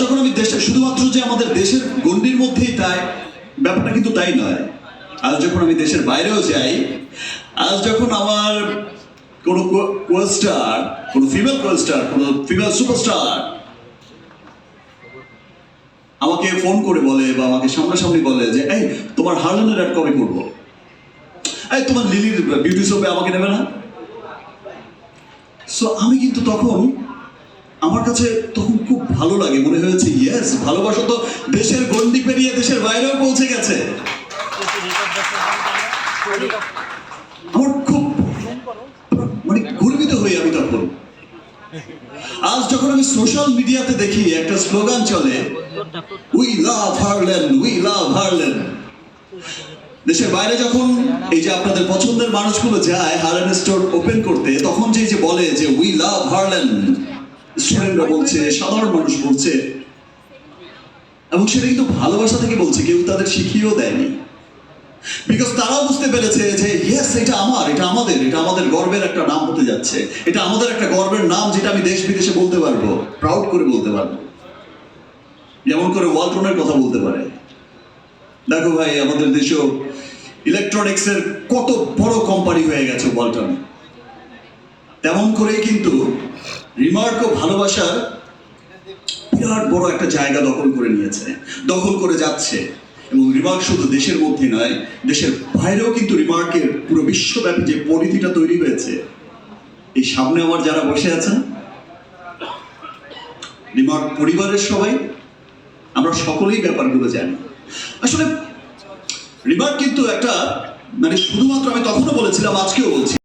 যখন আমি দেশে শুধুমাত্র যে আমাদের দেশের গণ্ডির মধ্যেই তাই ব্যাপারটা কিন্তু তাই নয়। আজ যখন আমি দেশের বাইরেও যাই আজ যখন আমার কোনো কোয়েস্টার কোনো ফিমেল কোয়েস্টার কোনো ফিমেল সুপারস্টার আমাকে ফোন করে বলে বা আমাকে সামনাসামনি বলে যে এই তোমার হার্লেনের অ্যাড কবে করব? এই তোমার লিলির বিউটি শপে আমাকে নেবে না? সো আমি কিন্তু তখন আমার কাছে তখন খুব ভালো লাগে। মনে হয়েছে ইয়েস ভালোবাসা তো দেশের গন্ডি পেরিয়ে দেশের বাইরেও পৌঁছে গেছে। আমার খুব মানে গর্বিত হই আমি তখন। আজ যখন আমি সোশ্যাল মিডিয়াতে দেখি, একটা স্লোগান চলে we love Harland we love Harland দেশের বাইরে যখন এই যে আপনাদের পছন্দের মানুষগুলো যায় হারল্যান্ড স্টোর ওপেন করতে বলে যে উই লাভ হারল্যান্ড স্টুডেন্টরা বলছে, সাধারণ মানুষ বলছে, এবং সেটা কিন্তু ভালোবাসা থেকে বলছে, কেউ তাদের শিখিয়েও দেয়নি। বিকজ তারাও বুঝতে পেরেছে যে ইয়েস এটা আমার, এটা আমাদের এটা আমাদের গর্বের একটা নাম হতে যাচ্ছে। এটা আমাদের একটা গর্বের নাম যেটা আমি দেশ বিদেশে বলতে পারব প্রাউড করে বলতে পারব। যেমন করে ওয়ালটনের কথা বলতে পারে। দেখো ভাই, আমাদের দেশেও ইলেকট্রনিক্স এর কত বড় কোম্পানি হয়ে গেছে ওয়ালটন। তেমন করে কিন্তু রিমার্ক ও ভালোবাসার বিরাট বড় একটা জায়গা দখল করে নিয়েছে, দখল করে যাচ্ছে। এবং রিমার্ক শুধু দেশের মধ্যে নয়, দেশের বাইরেও কিন্তু রিমার্কের পুরো বিশ্বব্যাপী যে পরিধিটা তৈরি হয়েছে, এই সামনে আমার যারা বসে আছেন, রিমার্ক পরিবারের সবাই, আমরা সকলেই ব্যাপারগুলো জানি। আসলে রিমার্ক কিন্তু একটা মানে শুধুমাত্র আমি তখনও বলেছিলাম, আজকেও বলছি